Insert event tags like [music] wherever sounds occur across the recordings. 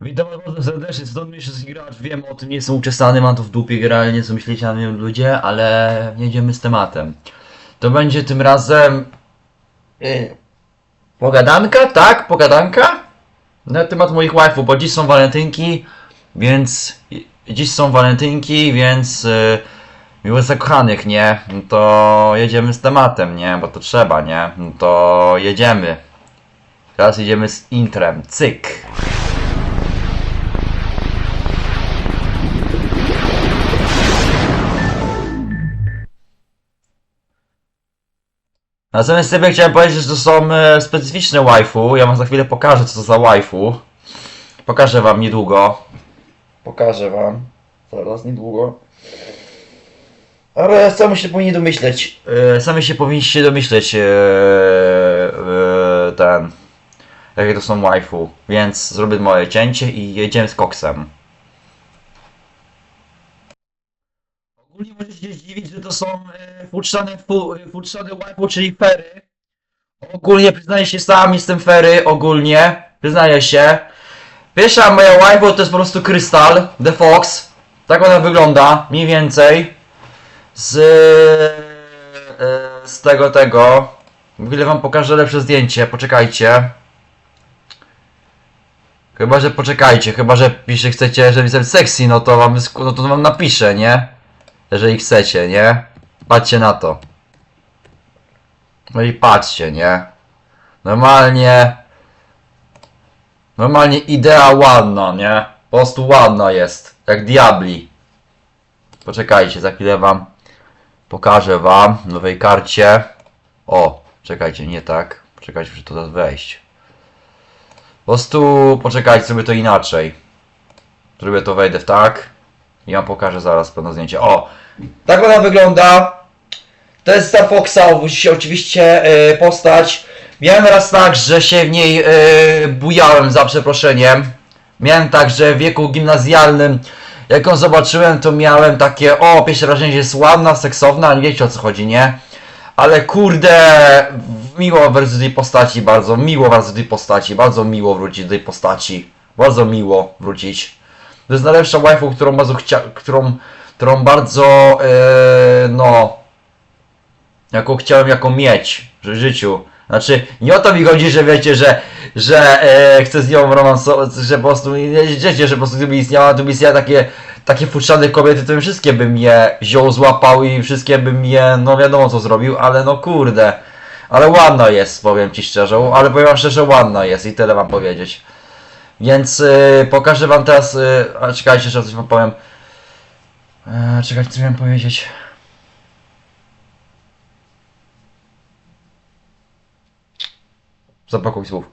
Witam bardzo serdecznie, stąd wszystkich gracz, wiem o tym, nie jestem uczesany, mam to w dupie generalnie, co myślicie na mnie ludzie, ale jedziemy z tematem. To będzie tym razem... Yy, pogadanka, tak? Pogadanka? Na temat moich waifu, bo dziś są walentynki, więc... Dziś są walentynki, więc... Yy, zakochanych, nie? No to jedziemy z tematem, nie? Bo to trzeba, nie? No to jedziemy. Teraz jedziemy z intrem, cyk. Natomiast sobie chciałem powiedzieć, że to są e, specyficzne waifu. Ja wam za chwilę pokażę, co to za waifu. Pokażę wam niedługo. Pokażę wam. Zaraz, niedługo. Ale sami się powinni domyśleć. E, sami się powinniście domyśleć e, e, ten. Jakie to są waifu. Więc zrobię moje cięcie i jedziemy z koksem. Ogólnie możecie się zdziwić, że to są e, futrzane, fu, e, futrzane czyli fery. Ogólnie przyznaję się sam, jestem fery, ogólnie. Przyznaję się. Pierwsza moja waifu to jest po prostu krystal, The Fox. Tak ona wygląda, mniej więcej. Z, e, z tego, tego. W chwilę wam pokażę lepsze zdjęcie, poczekajcie. Chyba, że poczekajcie, chyba, że pisze chcecie, że jestem sexy, no to wam, no to wam napiszę, nie? Jeżeli chcecie, nie? Patrzcie na to. No i patrzcie, nie? Normalnie... Normalnie idea ładna, nie? Po prostu ładna jest. Jak diabli. Poczekajcie, za chwilę wam pokażę wam w nowej karcie. O, czekajcie, nie tak. Poczekajcie, muszę to wejść. Po prostu poczekajcie, zrobię to inaczej. Zrobię to, wejdę w tak. Wam pokażę zaraz pewne zdjęcie. O! Tak ona wygląda. To jest Star Foxa, oczywiście- e, postać. Miałem raz tak, że się w niej e, bujałem za przeproszeniem. Miałem tak, że w wieku gimnazjalnym, jak ją zobaczyłem, to miałem takie, o, pierwsze wrażenie, że jest ładna, seksowna, nie wiecie o co chodzi, nie? Ale kurde, miło wrócić do tej postaci, bardzo miło wrócić do tej postaci, bardzo miło wrócić do tej postaci. Bardzo miło wrócić. To jest najlepsza waifu, którą bardzo chcia, którą, którą bardzo, e, no, jaką chciałem jaką mieć w życiu. Znaczy, nie o to mi chodzi, że wiecie, że, że e, chcę z nią romansować, że po prostu, wiecie, że po prostu gdyby istniała, gdyby istniała takie, takie futrzane kobiety, to bym wszystkie bym je wziął, złapał i wszystkie bym je, no wiadomo co zrobił, ale no kurde. Ale ładna jest, powiem ci szczerze, ale powiem wam szczerze, ładna jest i tyle wam powiedzieć. Więc y, pokażę wam teraz, y, a czekajcie, jeszcze coś wam powiem. E, czekajcie, co miałem powiedzieć. Zapakuj słów.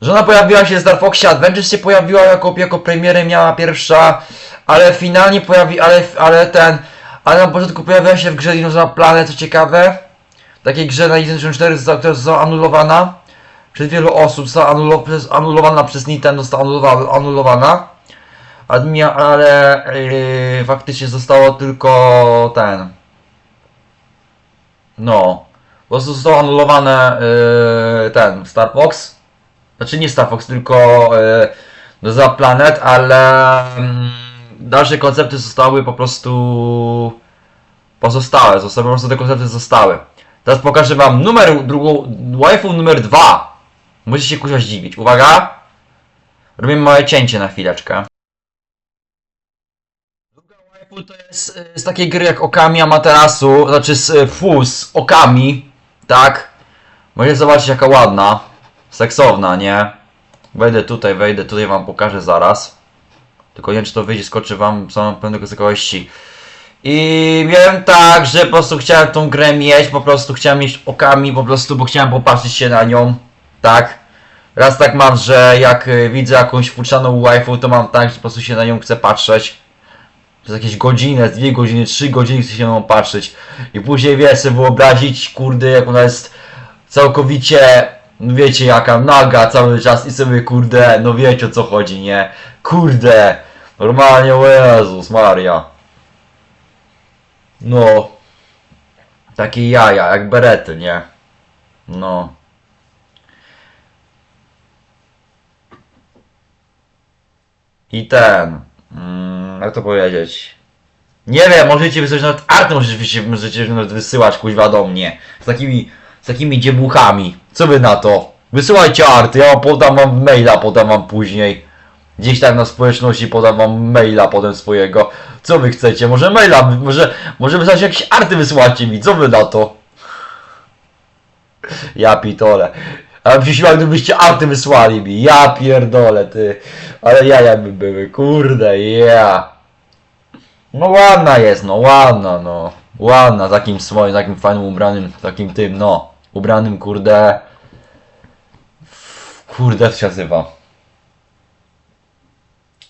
Żona pojawiła się z Star Foxie Adventures się pojawiła jako, jako premierę miała pierwsza, ale finalnie pojawi, ale, ale ten, ale na początku pojawiła się w grze Dinosaur Planet, co ciekawe. Takiej grze na Nintendo 4, została- która została anulowana przez wielu osób, została anulo, anulowana przez Nintendo, została anulowa, anulowana. A mia- Ale yy, faktycznie zostało tylko ten. No. Po prostu zostało anulowane yy, ten. Znaczy nie Star Fox, tylko yy, za Planet, ale mm, dalsze koncepty zostały po prostu pozostałe. Zostały, po prostu te koncepty zostały. Teraz pokażę wam numer drugą, waifu numer dwa. Musicie się kusia zdziwić. Uwaga! Robimy małe cięcie na chwileczkę. Waifu to jest y, z takiej gry jak Okami Amaterasu, znaczy z y, fu, z Okami, tak? Możecie zobaczyć jaka ładna, seksowna, nie? Wejdę tutaj, wejdę tutaj, wam pokażę zaraz. Tylko nie wiem czy to wyjdzie, skoczy wam, są mam pewne wysokości. I miałem tak, że po prostu chciałem tą grę mieć, po prostu chciałem mieć okami, po prostu, bo chciałem popatrzeć się na nią, tak? Raz tak mam, że jak y, widzę jakąś futrzaną waifu, to mam tak, że po prostu się na nią chcę patrzeć. Przez jakieś godzinę, dwie godziny, trzy godziny chcę się na nią patrzeć. I później wiesz, sobie wyobrazić, kurde, jak ona jest całkowicie, no wiecie, jaka naga cały czas i sobie, kurde, no wiecie o co chodzi, nie? Kurde, normalnie, o Jezus Maria. No, takie jaja, jak berety, nie? No. I ten. Mm, jak to powiedzieć? Nie wiem, możecie wysłać nawet arty, możecie, możecie nawet wysyłać kuźwa do mnie. Z takimi, z takimi dziebuchami. Co wy na to? Wysyłajcie arty, ja podam wam maila, podam wam później. Gdzieś tam na społeczności podam wam maila potem swojego. Co wy chcecie? Może maila, może, może wysłać jakieś arty wysyłacie mi, co wy na to? Ja pitole. A siłach, gdybyście arty wysłali mi. Ja pierdolę, ty. Ale ja jakby były, kurde, ja. No ładna jest, no ładna, no. Ładna, takim swoim, takim fajnym ubranym, takim tym, no. Ubranym, kurde. Kurde, jak się nazywa.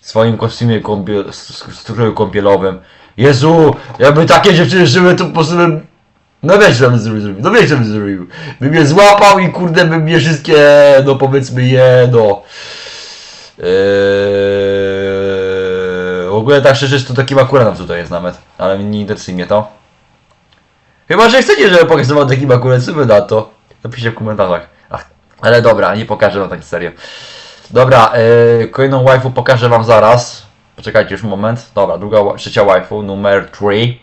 Swoim kostiumie kąpiel, stroju kąpielowym. Jezu, jakby takie dziewczyny żyły, to po prostu bym... No wiesz, co bym zrobił, no wiesz, co bym zrobił. Bym je złapał i kurde, bym je wszystkie, no powiedzmy je, no... Eee, w ogóle tak szczerze, to taki makurat tutaj jest nawet, ale nie interesuje mnie to. Chyba, że chcecie, żeby pokazywał taki makurat, co wy na to? Napiszcie w komentarzach. Ach, ale dobra, nie pokażę wam tak serio. Dobra, yy, kolejną waifu pokażę wam zaraz. Poczekajcie już moment. Dobra, druga, trzecia waifu, numer 3.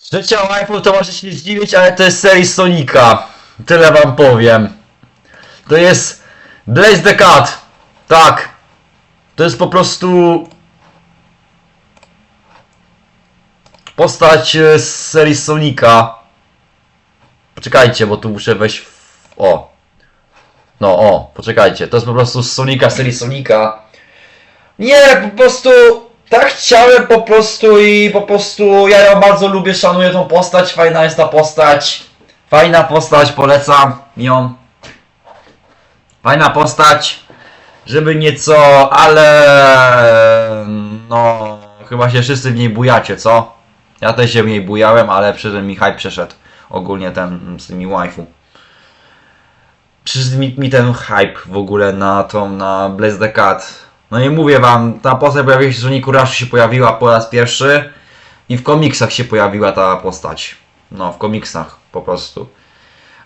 Trzecia waifu to możecie się zdziwić, ale to jest serii Sonika. Tyle wam powiem. To jest Blaze the Cat. Tak. To jest po prostu postać e, z serii Sonika. Poczekajcie, bo tu muszę wejść w... O. No, o, poczekajcie. To jest po prostu z Sonika, serii Sonika. Nie, po prostu tak chciałem po prostu i po prostu ja ją bardzo lubię, szanuję tą postać, fajna jest ta postać. Fajna postać, polecam ją. Fajna postać, żeby nieco, ale no chyba się wszyscy w niej bujacie, co? Ja też się w niej bujałem, ale przyszedł mi hype przeszedł ogólnie ten z tymi waifu. Przyszedł mi, mi ten hype w ogóle na tą, na Blaze the Cat. No i mówię wam, ta postać pojawiła się, że Sonic Rush się pojawiła po raz pierwszy i w komiksach się pojawiła ta postać. No, w komiksach po prostu.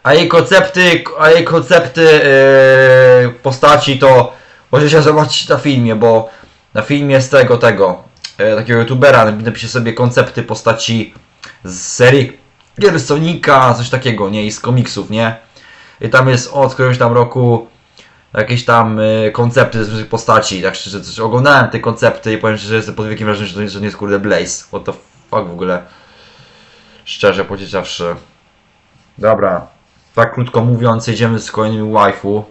A jej koncepty, a jej koncepty yy, postaci to możecie zobaczyć na filmie, bo na filmie z tego, tego, yy, takiego youtubera napisze sobie koncepty postaci z serii gier Sonika, coś takiego, nie? I z komiksów, nie? I tam jest od któregoś tam roku jakieś tam y, koncepty z postaci, tak szczerze, coś oglądałem te koncepty i powiem szczerze, że jestem pod wielkim wrażeniem, że to, nie- że to nie jest kurde Blaze. What the fuck w ogóle. Szczerze powiedziawszy. Dobra. Tak krótko mówiąc, jedziemy z kolejnymi waifu.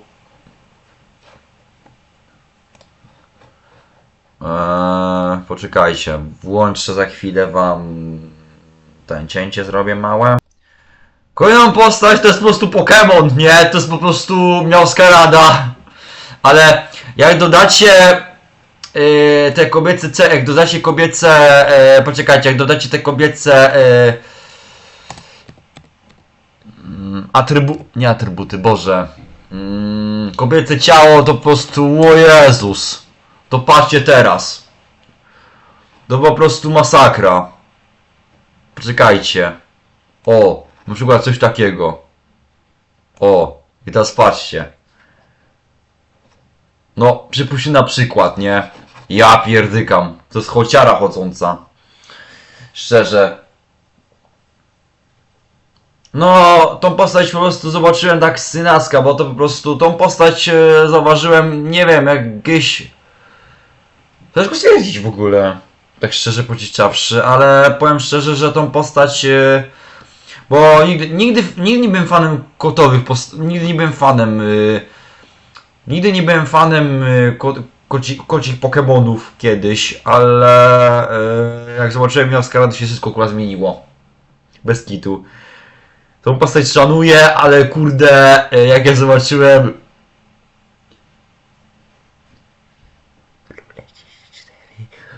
Eee, poczekajcie, włączę za chwilę wam ten cięcie zrobię małe. Kolejną postać to jest po prostu Pokémon, nie? To jest po prostu miałska rada. Ale jak dodacie yy, te kobiece, ce- jak dodacie kobiece, yy, poczekajcie, jak dodacie te kobiece yy, atrybu, nie atrybuty, Boże, mm, kobiece ciało to po prostu, o Jezus, to patrzcie teraz. To po prostu masakra. Poczekajcie. O, na przykład coś takiego. O, i teraz patrzcie. No, przypuśćmy na przykład, nie? Ja pierdykam. To jest chociara chodząca. Szczerze. No, tą postać po prostu zobaczyłem tak z synaska, bo to po prostu tą postać e, zauważyłem, nie wiem, jak gdzieś... Ciężko stwierdzić w ogóle. Tak szczerze powiedziawszy, ale powiem szczerze, że tą postać... E, bo nigdy, nigdy, nigdy nie byłem fanem kotowych. Nigdy nie byłem fanem... Y... Nigdy nie byłem fanem y, ko, koci, kocich Pokémonów kiedyś, ale y, jak zobaczyłem Miaskara, to się wszystko kurwa zmieniło. Bez kitu. Tą postać szanuję, ale kurde, y, jak ja zobaczyłem...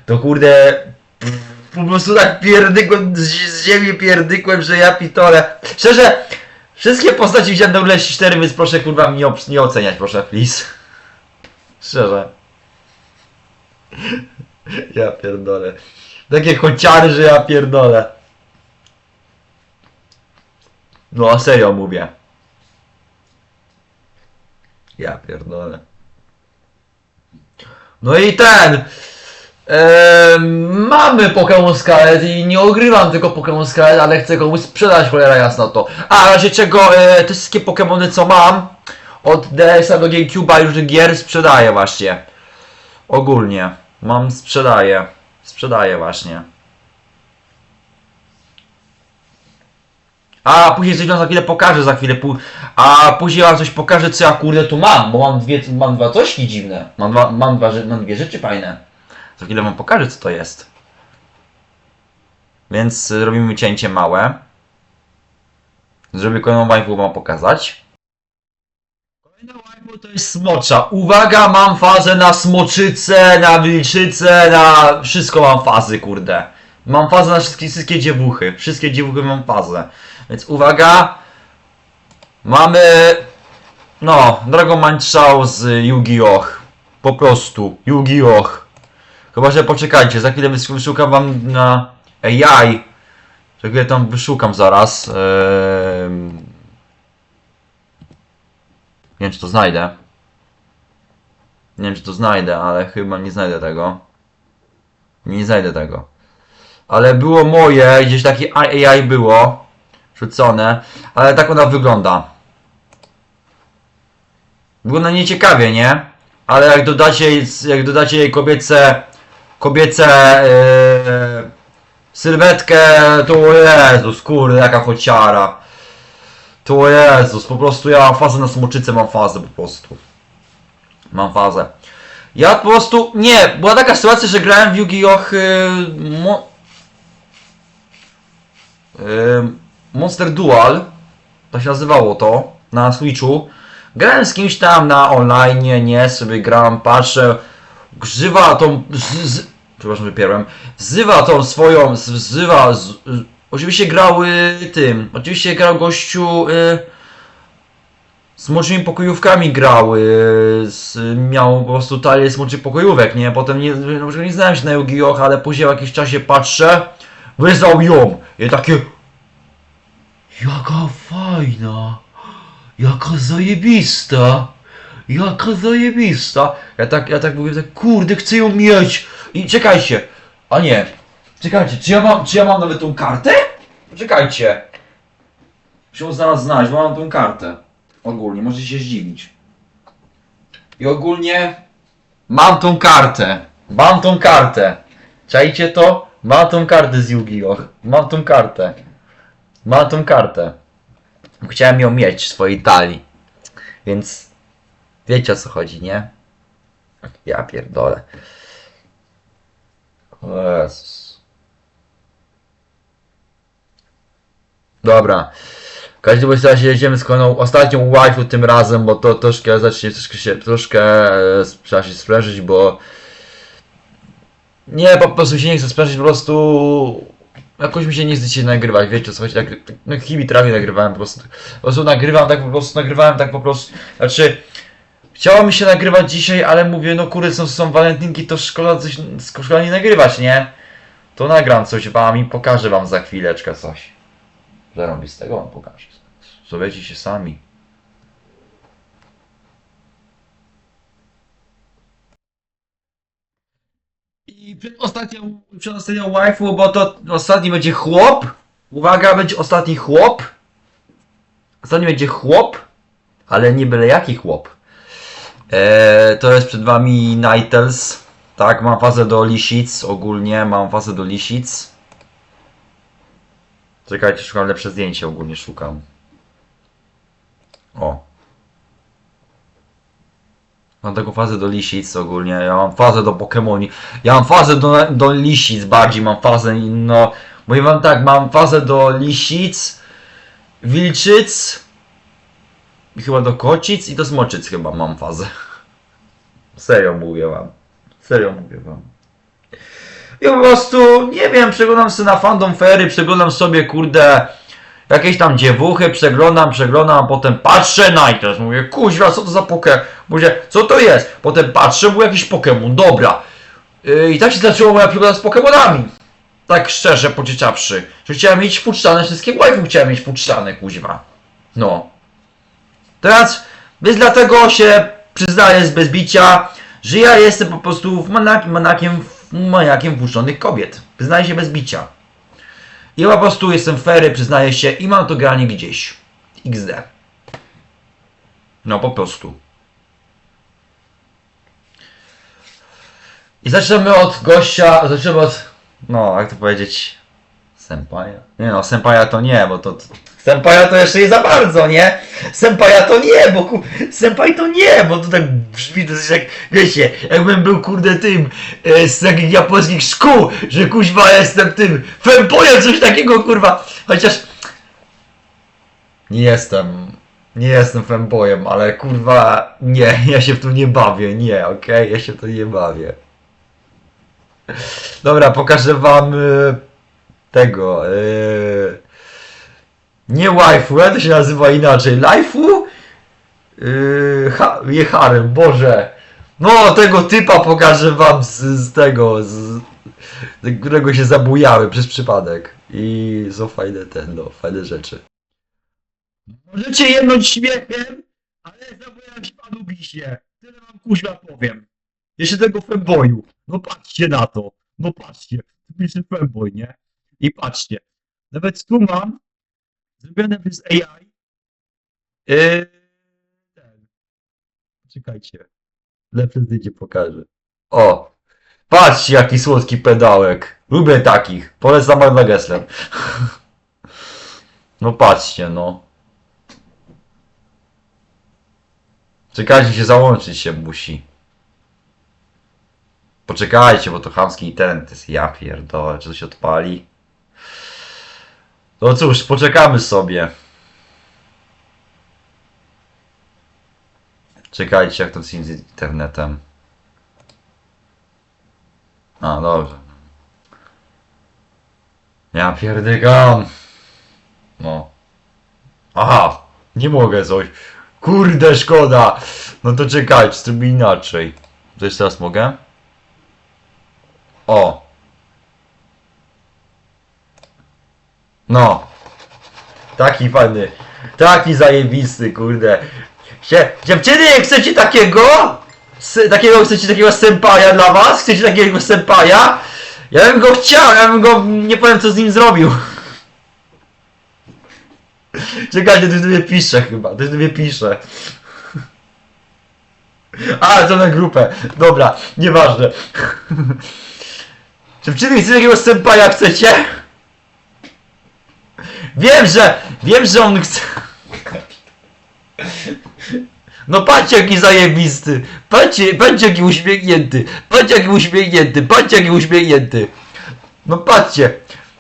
To kurde... Po prostu tak pierdykłem, z, z ziemi pierdykłem, że ja pitole. Szczerze, wszystkie postaci widziałem na Uleś 4, więc proszę kurwa mnie nie, oceniać, proszę, please. Szczerze. [laughs] Ja pierdolę. Takie chociary, że ja pierdolę. No serio mówię. Ja pierdolę. No i ten. Em, mamy Pokémon Scarlet i nie ogrywam tylko Pokémon Scarlet, ale chcę komuś sprzedać, cholera jasna to. A razie czego e, te wszystkie Pokémony co mam od DS-a do GameCube'a różnych gier sprzedaję właśnie. Ogólnie. Mam, sprzedaję. Sprzedaję właśnie. A później coś wam za chwilę pokażę, za chwilę pół... A później wam coś pokażę, co ja kurde tu mam, bo mam dwie, mam dwa tośki dziwne. Mam, dwa, mam, dwa, mam dwie rzeczy fajne. Za chwilę wam pokażę, co to jest. Więc y, robimy cięcie małe. Zrobię kolejną waifu, wam pokazać. Kolejna waifu to jest smocza. Uwaga, mam fazę na smoczycę, na wilczycę, na... Wszystko mam fazy, kurde. Mam fazę na wszystkie, wszystkie dziewuchy. Wszystkie dziewuchy mam fazę. Więc uwaga. Mamy... No, Dragon Manchał z Yu-Gi-Oh! Po prostu, Yu-Gi-Oh! Chyba, że poczekajcie, za chwilę wys- wyszukam wam na AI. Za chwilę tam wyszukam zaraz. Nie wiem, czy to znajdę. Nie wiem, czy to znajdę, ale chyba nie znajdę tego. Nie znajdę tego. Ale było moje, gdzieś takie AI było rzucone, ale tak ona wygląda. Wygląda nieciekawie, nie? Ale jak dodacie, jak dodacie jej kobiece, kobiece yy, sylwetkę, to o Jezus, kurde, jaka chociara. To o Jezus, po prostu ja fazę na smoczycę, mam fazę po prostu. Mam fazę. Ja po prostu, nie, była taka sytuacja, że grałem w Yu-Gi-Oh! Yy, mo- Ym, Monster Dual, to się nazywało to, na Switchu. Grałem z kimś tam na online, nie, sobie gram, patrzę, grzywa tą, z, z, przepraszam, wypierłem, wzywa tą swoją, wzywa, z, y, oczywiście grał y, tym, oczywiście grał gościu, y, z moczymi pokojówkami grał, y, z, miał po prostu talię smoczych pokojówek, nie, potem nie, przykład nie znałem się na Yu-Gi-Oh, ale później w jakimś czasie patrzę, wyznał ją i takie Jaka fajna, jaka zajebista, jaka zajebista. Ja tak, ja tak mówię, tak kurde, chcę ją mieć. I czekajcie, a nie, czekajcie, czy ja mam, czy ja mam nawet tą kartę? Czekajcie. Muszę ją zaraz znaleźć, bo mam tą kartę. Ogólnie, możecie się zdziwić. I ogólnie mam tą kartę. Mam tą kartę. Czajcie to? Mam tą kartę z Yu-Gi-Oh! Mam tą kartę. Mam tą kartę. Chciałem ją mieć w swojej talii. Więc wiecie o co chodzi, nie? Ja pierdolę. Jezus. Dobra. W każdym razie jedziemy z kolejną, ostatnią waifu tym razem, bo to troszkę zacznie troszkę się, troszkę e, trzeba się sprężyć, bo nie, po prostu się nie chcę sprężyć, po prostu jakoś mi się nie chce nagrywać, wiecie co chodzi, tak, no trawie nagrywałem po prostu, po prostu nagrywam tak po prostu, nagrywałem tak po prostu, znaczy chciało mi się nagrywać dzisiaj, ale mówię, no kurde, są, są walentynki, to szkoda coś, szkoda nie nagrywać, nie? To nagram coś wam i pokażę wam za chwileczkę coś. Zarąbistego wam pokażę. Zobaczcie się sami. I przed ostatnią, przed ostatnią waifu, bo to ostatni będzie chłop. Uwaga, będzie ostatni chłop. Ostatni będzie chłop, ale nie byle jaki chłop. Eee, to jest przed wami Nightels. Tak, mam fazę do Lisic ogólnie, mam fazę do Lisic. Czekajcie, szukam lepsze zdjęcie, ogólnie szukam. O. Mam taką fazę do lisic ogólnie, ja mam fazę do Pokemoni. Ja mam fazę do, do lisic bardziej, mam fazę, no... Mówię wam tak, mam fazę do lisic, wilczyc, chyba do kocic i do smoczyc chyba mam fazę. Serio mówię wam. Serio mówię wam. I po prostu, nie wiem, przeglądam sobie na Fandom Ferry, przeglądam sobie, kurde, jakieś tam dziewuchy, przeglądam, przeglądam, a potem patrzę na i teraz mówię, kuźwa, co to za poke... Mówię, co to jest? Potem patrzę, był jakiś Pokémon, dobra. Yy, I tak się zaczęła moja przygoda z Pokémonami. Tak szczerze, poczyczawszy. Że chciałem mieć futrzane, wszystkie waifu chciałem mieć futrzane, kuźwa. No. Teraz, więc dlatego się przyznaję z bezbicia, że ja jestem po prostu manakiem, maniakiem włóczonych kobiet. Przyznaję się bez bicia. Ja po prostu jestem fery, przyznaję się i mam to granie gdzieś. XD. No po prostu. I zaczynamy od gościa, zaczynamy od, no jak to powiedzieć, Sempaja? Nie no, Sempaja to nie, bo to... to Sempaja to jeszcze nie za bardzo, nie? Sempaja to nie, bo ku... Senpai to nie, bo to tak brzmi dosyć jak, wiecie, jakbym był kurde tym e, z takich japońskich szkół, że kuźwa jestem tym fempojem, coś takiego kurwa, chociaż nie jestem, nie jestem femboyem, ale kurwa nie, [laughs] ja się w to nie bawię, nie, okej, ja się w to nie bawię. Dobra, pokażę wam y, tego. y, nie waifu, to się nazywa inaczej? Laifu? Yy, harem, Boże. No, tego typa pokażę wam z, z tego, z, którego się zabujałem przez przypadek. I są fajne ten, no, fajne rzeczy. Możecie jednąć śmiechem, ale zabujam się panu bisie. Tyle wam kuźwa powiem. Jeszcze tego femboyu. No patrzcie na to. No patrzcie. Tu pisze femboy, nie? I patrzcie. Nawet tu mam zrobione przez AI. Yy, ten. Czekajcie. Zdjęcie pokażę. O! Patrzcie jaki słodki pedałek. Lubię takich. Polecam Magda Gessler. [laughs] No patrzcie, no. Czekajcie, się załączyć się musi. Poczekajcie, bo to chamski internet jest. Ja pierdolę, czy to się odpali? No cóż, poczekamy sobie. Czekajcie, jak to z internetem. A, dobrze. Ja pierdykam. No. Aha, nie mogę coś. Kurde, szkoda. No to czekajcie, zrobię inaczej. To jeszcze raz mogę? O. No. Taki fajny. Taki zajebisty, kurde. Cie, dziewczyny, chcecie takiego? S takiego, chcecie takiego sempaja dla was? Chcecie takiego sempaja? Ja bym go chciał, ja bym go, nie powiem co z nim zrobił. [laughs] Czekajcie, to mnie pisze chyba, to mnie pisze. [laughs] A, to na grupę. Dobra, nieważne. [laughs] Dziewczyny, chcecie takiego sempaja, chcecie? Wiem, że, wiem, że on chce... No patrzcie jaki zajebisty, patrzcie, patrzcie jaki uśmiechnięty, patrzcie jaki uśmiechnięty, patrzcie jaki uśmiechnięty. No patrzcie,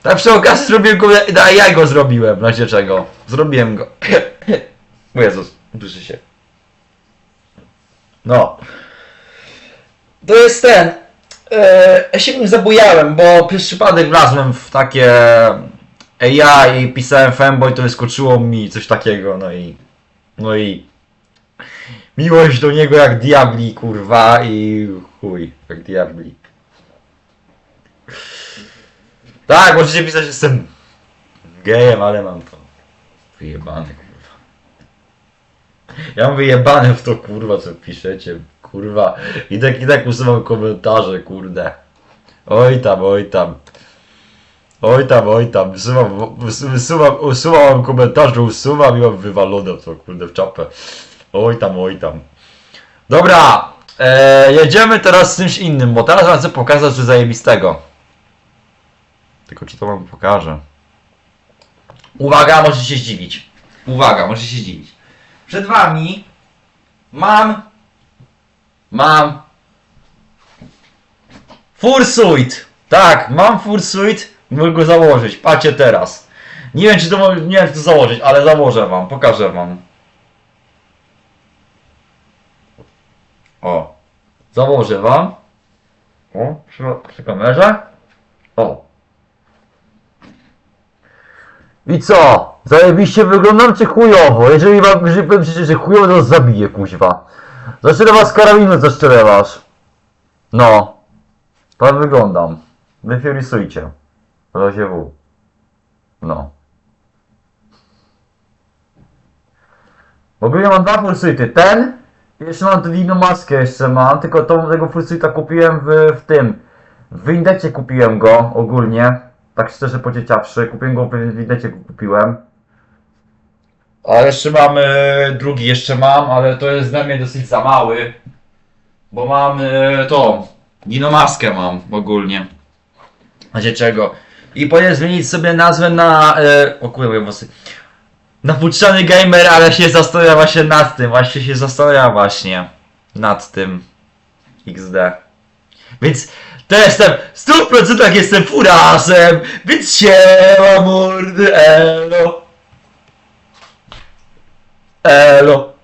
tak przy okazji zrobiłem go, a ja go zrobiłem, w razie czego. Zrobiłem go. O Jezus, duszy się. No. To jest ten. E, ja się nim zabujałem, bo przez przypadek wlazłem w takie AI i pisałem fanboy, to wyskoczyło mi coś takiego, no i... No i... Miłość do niego jak diabli, kurwa, i chuj, jak diabli. Tak, możecie pisać, jestem gejem, ale mam to wyjebane, kurwa. Ja mam wyjebane w to, kurwa, co piszecie, kurwa. I tak, i tak usuwam komentarze, kurde. Oj tam, oj tam. Oj tam, oj tam, wysuwam, wys- wysuwam, usuwam komentarze, usuwam i mam wywalone to, kurde, w czapę. Oj tam, oj tam. Dobra, e, jedziemy teraz z czymś innym, bo teraz wam chcę pokazać coś zajebistego. Tylko czy to wam pokażę? Uwaga, możecie się zdziwić. Uwaga, możecie się zdziwić. Przed wami mam mam Fursuit. Tak, mam Fursuit. Mogę go założyć. Patrzcie teraz. Nie wiem czy to nie wiem czy to założyć, ale założę wam, pokażę wam. O. Założę wam. O, przy, przy kamerze. O. I co? Zajebiście wyglądam czy chujowo? Jeżeli wam jeżeli powiem że chujowo, to was zabiję, kuźwa. Zastrzelę was karabinu. No. Tak wyglądam. Wy. W. No. W ogóle mam dwa pulsyty. Ten Jeszcze mam tę maskę jeszcze mam, tylko tą, tego fursuita kupiłem w, w tym. W Indecie kupiłem go ogólnie. Tak szczerze powiedziawszy, kupiłem go w Indecie go kupiłem. A jeszcze mam e, drugi, jeszcze mam, ale to jest dla mnie dosyć za mały. Bo mam e, to, dinomaskę mam ogólnie. Macie czego? I powinien zmienić sobie nazwę na, e, o kurwa, włosy. Na puczczany gamer, ale się zastanawia właśnie nad tym, właśnie się zastanawia właśnie nad tym XD. Więc to jestem, w 100% jestem furasem, więc siema mordy, elo. Elo.